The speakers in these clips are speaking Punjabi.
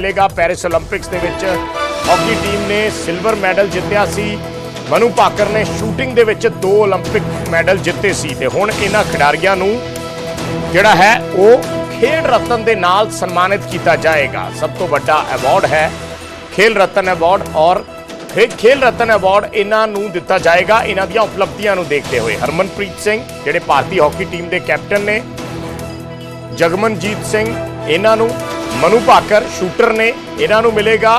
ਮਿਲੇਗਾ ਪੈਰਿਸ 올림픽ਸ ਦੇ ਵਿੱਚ। ਹਾਕੀ ਟੀਮ ਨੇ ਸਿਲਵਰ ਮੈਡਲ ਜਿੱਤਿਆ ਸੀ। ਮਨੂ ਭਾਕਰ ਨੇ ਸ਼ੂਟਿੰਗ ਦੇ ਵਿੱਚ ਦੋ 올림픽 ਮੈਡਲ ਜਿੱਤੇ ਸੀ ਤੇ ਹੁਣ ਇਹਨਾਂ ਖਿਡਾਰੀਆਂ ਨੂੰ ਜਿਹੜਾ ਹੈ ਉਹ ਖੇਡ ਰਤਨ ਦੇ ਨਾਲ ਸਨਮਾਨਿਤ ਕੀਤਾ ਜਾਏਗਾ। ਸਭ ਤੋਂ ਵੱਡਾ ਅਵਾਰਡ ਹੈ ਖੇਲ ਰਤਨ ਅਵਾਰਡ ਔਰ ਖੇਲ ਰਤਨ ਅਵਾਰਡ ਇਹਨਾਂ ਨੂੰ ਦਿੱਤਾ ਜਾਏਗਾ। ਇਹਨਾਂ ਦੀਆਂ ਉਪਲਬਧੀਆਂ ਨੂੰ ਦੇਖਦੇ ਹੋਏ ਹਰਮਨਪ੍ਰੀਤ ਸਿੰਘ, ਜਿਹੜੇ ਭਾਰਤੀ ਹਾਕੀ ਟੀਮ ਦੇ ਕੈਪਟਨ ਨੇ, ਜਗਮਨਜੀਤ ਸਿੰਘ, ਇਹਨਾਂ ਨੂੰ ਮਨੂ ਭਾਕਰ, ਸ਼ੂਟਰ ਨੇ ਇਹਨਾਂ ਨੂੰ ਮਿਲੇਗਾ।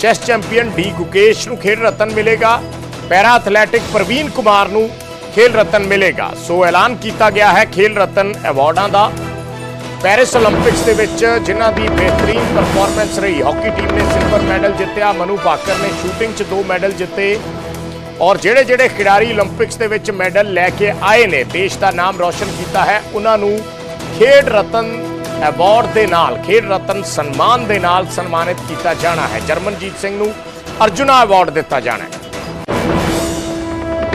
ਚੈਸ ਚੈਂਪੀਅਨ ਡੀ ਗੁਕੇਸ਼ ਨੂੰ ਖੇਡ ਰਤਨ ਮਿਲੇਗਾ। ਪੈਰਾ ਐਥਲੈਟਿਕ ਪ੍ਰਵੀਨ ਕੁਮਾਰ ਨੂੰ ਖੇਲ ਰਤਨ ਮਿਲੇਗਾ। ਸੋ ਐਲਾਨ ਕੀਤਾ ਗਿਆ ਹੈ ਖੇਲ ਰਤਨ ਅਵਾਰਡਾਂ ਦਾ। ਪੈਰਿਸ 올림픽ਸ ਦੇ ਵਿੱਚ ਜਿਨ੍ਹਾਂ ਦੀ ਬਿਹਤਰੀਨ ਪਰਫਾਰਮੈਂਸ ਰਹੀ, ਹਾਕੀ ਟੀਮ ਨੇ ਸਿਲਵਰ ਮੈਡਲ ਜਿੱਤਿਆ, ਮਨੂ ਭਾਕਰ ਨੇ ਸ਼ੂਟਿੰਗ 'ਚ ਦੋ ਮੈਡਲ ਜਿੱਤੇ। ਔਰ ਜਿਹੜੇ ਜਿਹੜੇ ਖਿਡਾਰੀ 올림픽ਸ ਦੇ ਵਿੱਚ ਮੈਡਲ ਲੈ ਕੇ ਆਏ ਨੇ, ਦੇਸ਼ ਦਾ ਨਾਮ ਰੌਸ਼ਨ ਕੀਤਾ ਹੈ, ਉਹਨਾਂ ਨੂੰ ਖੇਡ ਰਤਨ ਅਵਾਰਡ ਦੇ ਨਾਲ, ਖੇਡ ਰਤਨ ਸਨਮਾਨ ਦੇ ਨਾਲ ਸਨਮਾਨਿਤ ਕੀਤਾ ਜਾਣਾ ਹੈ। ਜਰਮਨਜੀਤ ਸਿੰਘ ਨੂੰ ਅਰਜੁਨਾ ਅਵਾਰਡ ਦਿੱਤਾ ਜਾਣਾ ਹੈ।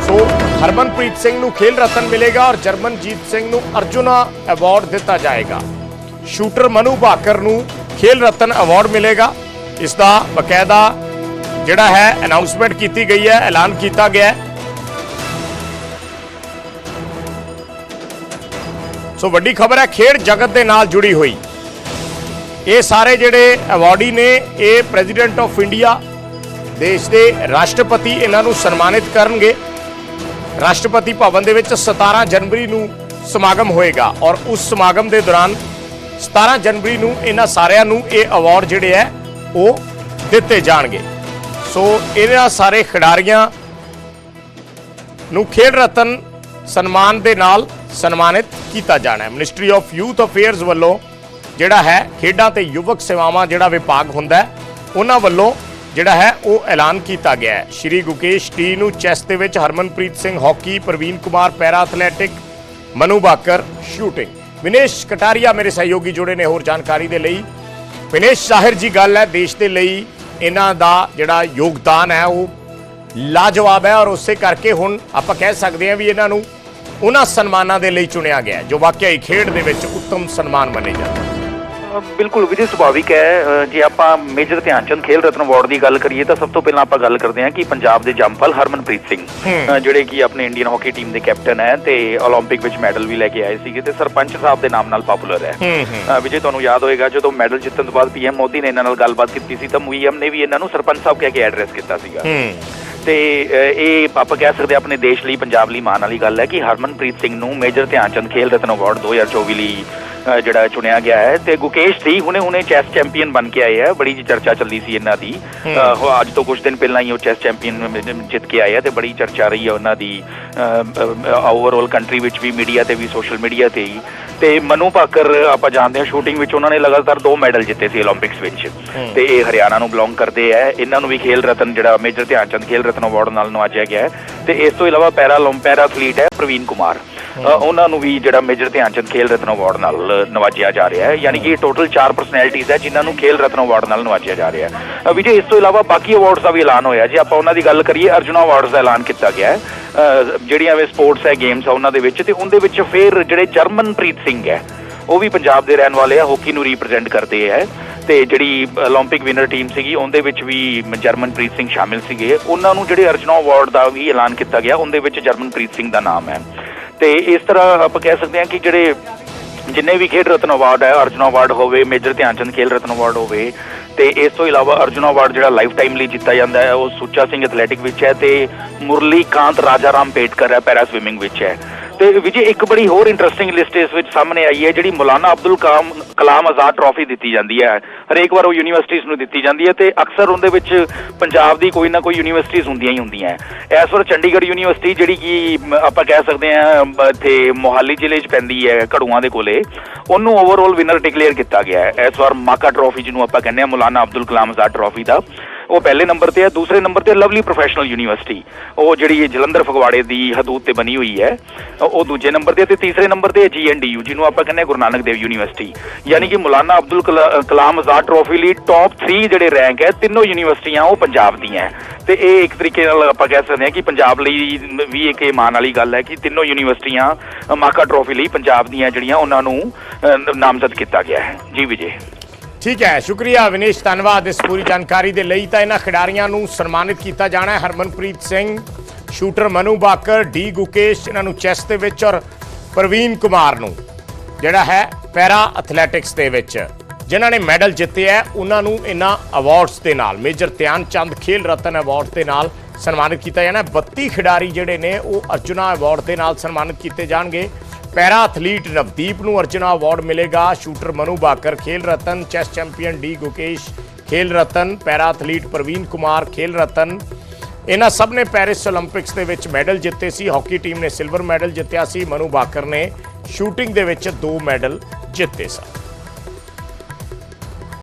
ਸੋ, ਹਰਮਨਪ੍ਰੀਤ ਸਿੰਘ ਨੂੰ ਖੇਲ ਰਤਨ ਮਿਲੇਗਾ ਔਰ ਜਰਮਨਜੀਤ ਸਿੰਘ ਨੂੰ ਅਰਜੁਨਾ ਅਵਾਰਡ ਦਿੱਤਾ ਜਾਏਗਾ। ਸ਼ੂਟਰ ਮਨੂ ਭਾਕਰ ਨੂੰ ਖੇਲ ਰਤਨ ਅਵਾਰਡ ਮਿਲੇਗਾ। ਇਸ ਦਾ ਬਕਾਇਦਾ ਜਿਹੜਾ ਹੈ ਅਨਾਉਂਸਮੈਂਟ ਕੀਤੀ ਗਈ ਹੈ, ਐਲਾਨ ਕੀਤਾ ਗਿਆ ਹੈ। ਸੋ ਵੱਡੀ ਖਬਰ ਹੈ, ਖੇਡ ਜਗਤ ਦੇ ਨਾਲ ਜੁੜੀ ਹੋਈ। ਇਹ ਸਾਰੇ ਜਿਹੜੇ ਅਵਾਰਡੀ ਨੇ, ਇਹ ਪ੍ਰੈਜ਼ੀਡੈਂਟ ਆਫ ਇੰਡੀਆ ਦੇਸ਼ ਦੇ ਰਾਸ਼ਟਰਪਤੀ ਇਹਨਾਂ ਨੂੰ ਸਨਮਾਨਿਤ ਕਰਨਗੇ। ਰਾਸ਼ਟਰਪਤੀ ਭਵਨ ਦੇ ਵਿੱਚ 17 ਜਨਵਰੀ ਨੂੰ ਸਮਾਗਮ ਹੋਏਗਾ ਔਰ ਉਸ ਸਮਾਗਮ ਦੇ ਦੌਰਾਨ 17 ਜਨਵਰੀ ਨੂੰ ਇਹਨਾਂ ਸਾਰਿਆਂ ਨੂੰ ਇਹ ਅਵਾਰਡ ਜਿਹੜੇ ਹੈ, ਉਹ ਦਿੱਤੇ ਜਾਣਗੇ। ਸੋ ਇਹਨਾਂ ਸਾਰੇ ਖਿਡਾਰੀਆਂ ਨੂੰ ਖੇਡ ਰਤਨ ਸਨਮਾਨ ਦੇ ਨਾਲ ਸਨਮਾਨਿਤ ਕੀਤਾ ਜਾਣਾ ਹੈ। ਮਿਨਿਸਟਰੀ ਆਫ ਯੂਥ ਅਫੇਅਰਸ ਵੱਲੋਂ ਜਿਹੜਾ ਹੈ, ਖੇਡਾਂ ਤੇ ਯੁਵਕ ਸੇਵਾਵਾਂ ਜਿਹੜਾ ਵਿਭਾਗ ਹੁੰਦਾ ਹੈ, ਉਹਨਾਂ ਵੱਲੋਂ ਜਿਹੜਾ ਹੈ, ਉਹ ਐਲਾਨ ਕੀਤਾ ਗਿਆ ਹੈ। ਸ਼੍ਰੀ ਗੁਕੇਸ਼ ਟੀ ਨੂੰ ਚੈਸ ਦੇ ਵਿੱਚ Harmanpreet Singh hockey, Praveen Kumar para athletic, Manu Bhaker shooting. Vinesh Kataria ਮੇਰੇ ਸਹਿਯੋਗੀ ਜੁੜੇ ਨੇ, ਹੋਰ ਜਾਣਕਾਰੀ ਦੇ ਲਈ। ਵਿਨੇਸ਼ ਸ਼ਾਹਿਰ ਜੀ, ਗੱਲ ਹੈ ਦੇਸ਼ ਦੇ ਲਈ ਇਹਨਾਂ ਦਾ ਜਿਹੜਾ ਯੋਗਦਾਨ ਹੈ, ਉਹ ਲਾਜਵਾਬ ਹੈ ਔਰ ਉਸੇ ਕਰਕੇ ਹੁਣ ਆਪਾਂ ਕਹਿ ਸਕਦੇ ਹਾਂ ਵੀ ਇਹਨਾਂ ਨੂੰ ਉਹਨਾਂ ਸਨਮਾਨਾਂ ਦੇ ਲਈ ਚੁਣਿਆ ਗਿਆ ਹੈ, ਜੋ ਵਾਕਿਆ ਹੀ ਖੇਡ ਦੇ ਵਿੱਚ ਉੱਤਮ ਸਨਮਾਨ ਮੰਨੇ ਜਾਂਦੇ ਹਨ। ਅ, ਬਿਲਕੁਲ ਵਿਜੇ ਸੁਭਾਵਿਕ ਹੈ ਅ, ਜੇ ਆਪਾਂ ਮੇਜਰ ਧਿਆਨਚੰਦ ਖੇਲ ਰਤਨ ਅਵਾਰਡ ਦੀ ਗੱਲ ਕਰੀਏ ਤਾਂ ਸਭ ਤੋਂ ਪਹਿਲਾਂ ਆਪਾਂ ਗੱਲ ਕਰਦੇ ਹਾਂ ਕਿ ਪੰਜਾਬ ਦੇ ਜੰਮਪਲ ਹਰਮਨਪ੍ਰੀਤ ਸਿੰਘ ਹੂੰ। ਅ, ਜਿਹੜੇ ਕਿ ਆਪਣੇ ਇੰਡੀਅਨ ਹਾਕੀ ਟੀਮ ਦੇ ਕੈਪਟਨ ਹੈ ਤੇ 올림픽 ਵਿੱਚ ਮੈਡਲ ਵੀ ਲੈ ਕੇ ਆਏ ਸੀਗੇ ਤੇ ਸਰਪੰਚ ਸਾਹਿਬ ਦੇ ਨਾਮ ਨਾਲ ਪਪੂਲਰ ਹੈ ਹੂੰ ਹੂੰ ਅ, ਵਿਜੇ ਤੁਹਾਨੂੰ ਯਾਦ ਹੋਏਗਾ ਜਦੋਂ ਮੈਡਲ ਜਿੱਤਣ ਤੋਂ ਬਾਅਦ ਪੀਐਮ ਮੋਦੀ ਨੇ ਇਹਨਾਂ ਨਾਲ ਗੱਲਬਾਤ ਕੀਤੀ ਸੀ ਤਾਂ ਪੀਐਮ ਨੇ ਵੀ ਇਹਨਾਂ ਨੂੰ ਸਰਪੰਚ ਸਾਹਿਬ ਕਹਿ ਕੇ ਐਡਰੈਸ ਕੀਤਾ ਸੀਗਾ ਹੂੰ ਤੇ ਇਹ ਆਪਾਂ ਕਹਿ ਸਕਦੇ ਹਾਂ ਆਪਣੇ ਦੇਸ਼ ਲਈ, ਪੰਜਾਬ ਲਈ ਮਾਣ ਵਾਲੀ ਗੱਲ ਹੈ ਕਿ ਹਰਮਨਪ੍ਰੀਤ ਸਿੰਘ ਨੂੰ ਮੇਜਰ ਧਿਆਨਚੰਦ ਖੇਲ ਰਤਨ ਅਵਾਰਡ 2024 ਲਈ ਜਿਹੜਾ ਚੁਣਿਆ ਗਿਆ ਹੈ ਤੇ ਗੁਕੇਸ਼ ਸੀ ਹੁਣੇ-ਹੁਣੇ ਚੈਸ ਚੈਂਪੀਅਨ ਬਣ ਕੇ ਆਏ ਆ। ਬੜੀ ਜੀ ਚਰਚਾ ਚੱਲਦੀ ਸੀ ਇਹਨਾਂ ਦੀ। ਅੱਜ ਤੋਂ ਕੁਝ ਦਿਨ ਪਹਿਲਾਂ ਹੀ ਉਹ ਚੈਸ ਚੈਂਪੀਅਨ ਜਿੱਤ ਕੇ ਆਏ ਆ ਤੇ ਬੜੀ ਚਰਚਾ ਰਹੀ ਆ ਉਹਨਾਂ ਦੀ। ਓਵਰਆਲ ਕੰਟਰੀ ਵਿੱਚ ਵੀ ਮੀਡੀਆ ਤੇ ਵੀ ਸੋਸ਼ਲ ਮੀਡੀਆ ਤੇ ਹੀ। ਤੇ ਮਨੂ ਭਾਕਰ ਆਪਾਂ ਜਾਣਦੇ ਹਾਂ ਸ਼ੂਟਿੰਗ ਵਿੱਚ ਉਹਨਾਂ ਨੇ ਲਗਾਤਾਰ ਦੋ ਮੈਡਲ ਜਿੱਤੇ ਸੀ 올림픽ਸ ਵਿੱਚ ਤੇ ਇਹ ਹਰਿਆਣਾ ਨੂੰ ਬਿਲੋਂਗ ਕਰਦੇ ਹੈ ਇਹਨਾਂ ਨੂੰ ਵੀ ਖੇਲ ਰਤਨ ਜਿਹੜਾ ਮੇਜਰ ਧਿਆਨ ਚੰਦ ਖੇਲ ਰਤਨ ਅਵਾਰਡ ਨਾਲ ਨਵਾਜਿਆ ਗਿਆ ਹੈ। ਤੇ ਇਸ ਤੋਂ ਇਲਾਵਾ ਪੈਰਾ ਪੈਰਾ ਐਥਲੀਟ ਹੈ ਪ੍ਰਵੀਨ ਕੁਮਾਰ। ਉਹਨਾਂ ਨੂੰ ਵੀ ਜਿਹੜਾ ਮੇਜਰ ਧਿਆਨਚੰਦ ਖੇਲ ਰਤਨ ਅਵਾਰਡ ਨਾਲ ਨਵਾਜਿਆ ਜਾ ਰਿਹਾ ਹੈ ਯਾਨੀ ਕਿ ਟੋਟਲ 4 ਪਰਸਨੈਲਿਟੀਜ਼ ਹੈ ਜਿਨ੍ਹਾਂ ਨੂੰ ਖੇਲ ਰਤਨ ਅਵਾਰਡ ਨਾਲ ਨਵਾਜਿਆ ਜਾ ਰਿਹਾ ਹੈ ਅ, ਵਿਜੇ ਇਸ ਤੋਂ ਇਲਾਵਾ ਬਾਕੀ ਅਵਾਰਡਸ ਦਾ ਵੀ ਐਲਾਨ ਹੋਇਆ ਜੇ ਆਪਾਂ ਉਹਨਾਂ ਦੀ ਗੱਲ ਕਰੀਏ ਅਰਜੁਨਾ ਅਵਾਰਡਸ ਦਾ ਐਲਾਨ ਕੀਤਾ ਗਿਆ ਹੈ ਅ, ਜਿਹੜੀਆਂ ਵੇ ਸਪੋਰਟਸ ਹੈ ਗੇਮਸ ਆ ਉਹਨਾਂ ਦੇ ਵਿੱਚ ਤੇ ਉਹਦੇ ਵਿੱਚ ਫਿਰ ਜਿਹੜੇ ਜਰਮਨਪ੍ਰੀਤ ਸਿੰਘ ਹੈ ਉਹ ਵੀ ਪੰਜਾਬ ਦੇ ਰਹਿਣ ਵਾਲੇ ਆ ਹਾਕੀ ਨੂੰ ਰਿਪਰੈਜ਼ੈਂਟ ਕਰਦੇ ਹੈ ਤੇ ਜਿਹੜੀ 올림픽 ਵਿਨਰ ਟੀਮ ਸੀਗੀ ਉਹਦੇ ਵਿੱਚ ਵੀ ਜਰਮਨਪ੍ਰੀਤ ਸਿੰਘ ਸ਼ਾਮਿਲ ਸੀਗੇ ਉਹਨਾਂ ਨੂੰ ਜਿਹੜੇ ਅਰਜੁਨਾ ਅਵਾਰਡ ਦਾ ਵੀ ਐਲਾਨ ਕੀਤਾ ਗਿਆ ਉਹਦੇ ਵਿੱਚ ਜਰਮਨਪ੍ਰੀਤ ਸਿੰਘ ਦਾ ਨਾਮ ਹੈ ਤੇ ਇਸ ਤਰ੍ਹਾਂ ਆਪਾਂ ਕਹਿ ਸਕਦੇ ਹਾਂ ਕਿ ਜਿਹੜੇ ਜਿੰਨੇ ਵੀ ਖੇਡ ਰਤਨ ਅਵਾਰਡ ਹੈ, ਅਰਜੁਨ ਅਵਾਰਡ ਹੋਵੇ, ਮੇਜਰ ਧਿਆਨਚੰਦ ਖੇਲ ਰਤਨ ਅਵਾਰਡ ਹੋਵੇ, ਤੇ ਇਸ ਤੋਂ ਇਲਾਵਾ ਅਰਜੁਨ ਅਵਾਰਡ ਜਿਹੜਾ ਲਾਈਫ ਟਾਈਮ ਲਈ ਜਿੱਤਾ ਜਾਂਦਾ ਹੈ, ਉਹ ਸੁੱਚਾ ਸਿੰਘ ਐਥਲੈਟਿਕ ਵਿੱਚ ਹੈ ਤੇ ਮੁਰਲੀ ਕਾਂਤ ਰਾਜਾ ਰਾਮ ਪੇਟਕਰ ਹੈ ਪੈਰਾ ਸਵਿਮਿੰਗ ਵਿੱਚ ਹੈ। ਤੇ ਵਿਜੇ, ਇੱਕ ਬੜੀ ਹੋਰ ਇੰਟਰਸਟਿੰਗ ਲਿਸਟ ਇਸ ਵਿੱਚ ਸਾਹਮਣੇ ਆਈ ਹੈ, ਜਿਹੜੀ ਮੌਲਾਨਾ ਅਬਦੁਲ ਕਲਾਮ ਕਲਾਮ ਆਜ਼ਾਦ ਟਰਾਫੀ ਦਿੱਤੀ ਜਾਂਦੀ ਹੈ। ਹਰੇਕ ਵਾਰ ਉਹ ਯੂਨੀਵਰਸਿਟੀਜ਼ ਨੂੰ ਦਿੱਤੀ ਜਾਂਦੀ ਹੈ ਤੇ ਅਕਸਰ ਉਹਦੇ ਵਿੱਚ ਪੰਜਾਬ ਦੀ ਕੋਈ ਨਾ ਕੋਈ ਯੂਨੀਵਰਸਿਟੀਜ਼ ਹੁੰਦੀਆਂ ਹੀ ਹੁੰਦੀਆਂ ਹੈ। ਇਸ ਵਾਰ ਚੰਡੀਗੜ੍ਹ ਯੂਨੀਵਰਸਿਟੀ ਜਿਹੜੀ ਕਿ ਆਪਾਂ ਕਹਿ ਸਕਦੇ ਹਾਂ ਇੱਥੇ ਮੋਹਾਲੀ ਜ਼ਿਲ੍ਹੇ 'ਚ ਪੈਂਦੀ ਹੈ, ਘੜੂਆਂ ਦੇ ਕੋਲੇ, ਉਹਨੂੰ ਓਵਰਆਲ ਵਿਨਰ ਡਿਕਲੇਅਰ ਕੀਤਾ ਗਿਆ ਹੈ। ਇਸ ਵਾਰ ਮਾਕਾ ਟਰਾਫੀ ਜਿਹਨੂੰ ਆਪਾਂ ਕਹਿੰਦੇ ਹਾਂ, ਮੌਲਾਨਾ ਅਬਦੁਲ ਕਲਾਮ ਆਜ਼ਾਦ ਟਰਾਫੀ ਦਾ। ਉਹ ਪਹਿਲੇ ਨੰਬਰ ਤੇ ਹੈ, ਦੂਸਰੇ ਨੰਬਰ ਤੇ ਲਵਲੀ ਪ੍ਰੋਫੈਸ਼ਨਲ ਯੂਨੀਵਰਸਿਟੀ ਉਹ ਜਿਹੜੀ ਜਲੰਧਰ ਫਗਵਾੜੇ ਦੀ ਹਦੂਦ ਤੇ ਬਣੀ ਹੋਈ ਹੈ ਉਹ ਦੂਜੇ ਨੰਬਰ ਤੇ ਤੇ ਤੀਸਰੇ ਨੰਬਰ ਤੇ ਹੈ ਜੀਐਨਡੀਯੂ ਜਿਹਨੂੰ ਆਪਾਂ ਕਹਿੰਦੇ ਹਾਂ ਗੁਰੂ ਨਾਨਕ ਦੇਵ ਯੂਨੀਵਰਸਿਟੀ। ਯਾਨੀ ਕਿ ਮੌਲਾਨਾ ਅਬਦੁਲ ਕਲਾ- ਕਲਾਮ ਆਜ਼ਾਦ ਟਰੋਫੀ ਲਈ ਟੌਪ 3 ਜਿਹੜੇ ਰੈਂਕ ਹੈ, ਤਿੰਨੋਂ ਯੂਨੀਵਰਸਿਟੀਆਂ ਉਹ ਪੰਜਾਬ ਦੀਆਂ ਹੈ। ਤੇ ਇਹ ਇੱਕ ਤਰੀਕੇ ਨਾਲ ਆਪਾਂ ਕਹਿ ਸਕਦੇ ਹਾਂ ਕਿ ਪੰਜਾਬ ਲਈ ਵੀ ਇੱਕ ਇਹ ਮਾਣ ਵਾਲੀ ਗੱਲ ਹੈ ਕਿ ਤਿੰਨੋਂ ਯੂਨੀਵਰਸਿਟੀਆਂ ਮਾਕਾ ਟਰੋਫੀ ਲਈ ਪੰਜਾਬ ਦੀਆਂ ਜਿਹੜੀਆਂ ਉਹਨਾਂ ਨੂੰ, ਨਾਮਜ਼ਦ ਕੀਤਾ ਗਿਆ ਹੈ। ਜੀ ਵਿਜੇ। ਠੀਕ ਹੈ, ਸ਼ੁਕਰੀਆ ਵਿਨੇਸ਼, ਧੰਨਵਾਦ ਇਸ ਪੂਰੀ ਜਾਣਕਾਰੀ ਦੇ ਲਈ। ਤਾਂ ਇਹਨਾਂ ਖਿਡਾਰੀਆਂ ਨੂੰ ਸਨਮਾਨਿਤ ਕੀਤਾ ਜਾਣਾ ਹੈ, ਹਰਮਨਪ੍ਰੀਤ ਸਿੰਘ, ਸ਼ੂਟਰ ਮਨੂ ਬਾਕਰ, ਡੀ ਗੁਕੇਸ਼, ਇਹਨਾਂ ਨੂੰ ਚੈਸ ਦੇ ਵਿੱਚ ਔਰ ਪ੍ਰਵੀਨ ਕੁਮਾਰ ਨੂੰ, ਜਿਹੜਾ ਹੈ ਪੈਰਾ ਐਥਲੈਟਿਕਸ ਦੇ ਵਿੱਚ। ਜਿਨ੍ਹਾਂ ਨੇ ਮੈਡਲ ਜਿੱਤੇ ਹੈ, ਉਹਨਾਂ ਨੂੰ ਇਹਨਾਂ ਅਵਾਰਡਸ ਦੇ ਨਾਲ, ਮੇਜਰ ਧਿਆਨ ਚੰਦ ਖੇਲ ਰਤਨ ਅਵਾਰਡ ਦੇ ਨਾਲ ਸਨਮਾਨਿਤ ਕੀਤਾ ਜਾਣਾ ਹੈ। 32 ਖਿਡਾਰੀ ਜਿਹੜੇ ਨੇ, ਉਹ ਅਰਜੁਨਾ ਅਵਾਰਡ ਦੇ ਨਾਲ ਸਨਮਾਨਿਤ ਕੀਤੇ ਜਾਣਗੇ। ਪੈਰਾ ਐਥਲੀਟ ਨਵਦੀਪ ਨੂੰ ਅਰਜਨਾ ਅਵਾਰਡ ਮਿਲੇਗਾ। Shooter Manu Bhaker, Khel Ratna, chess champion D Gukesh, Khel Ratna para athlete Praveen Kumar, Khel Ratna. ਇਹਨਾਂ ਸਭ ਨੇ ਪੈਰਿਸ 올림픽ਸ ਦੇ ਵਿੱਚ ਮੈਡਲ ਜਿੱਤੇ ਸੀ। ਹਾਕੀ ਟੀਮ ਨੇ ਸਿਲਵਰ ਮੈਡਲ ਜਿੱਤਿਆ ਸੀ। ਮਨੂ ਬਾਕਰ ਨੇ ਸ਼ੂਟਿੰਗ ਦੇ ਵਿੱਚ ਦੋ ਮੈਡਲ ਜਿੱਤੇ ਸਨ।